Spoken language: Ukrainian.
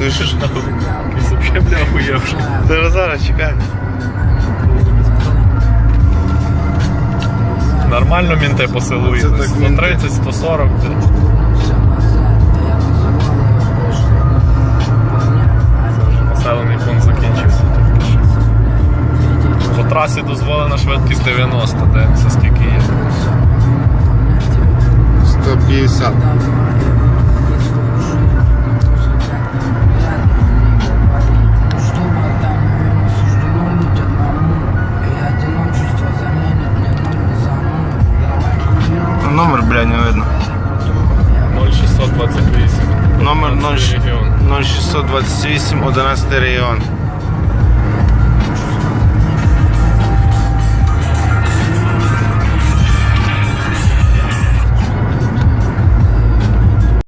бачиш нахуй? Якийсь взагалі бля охуєвший. Зараз зараз чекай. Нормально мінти по селу Це їздять. так мінти. 130, 140. Це вже населений пункт закінчився. По трасі дозволена швидкість 90, дивимося скільки є. 150. Номер, бля, не видно. 0628. Номер 11 регіон. 0628, 11 регіон.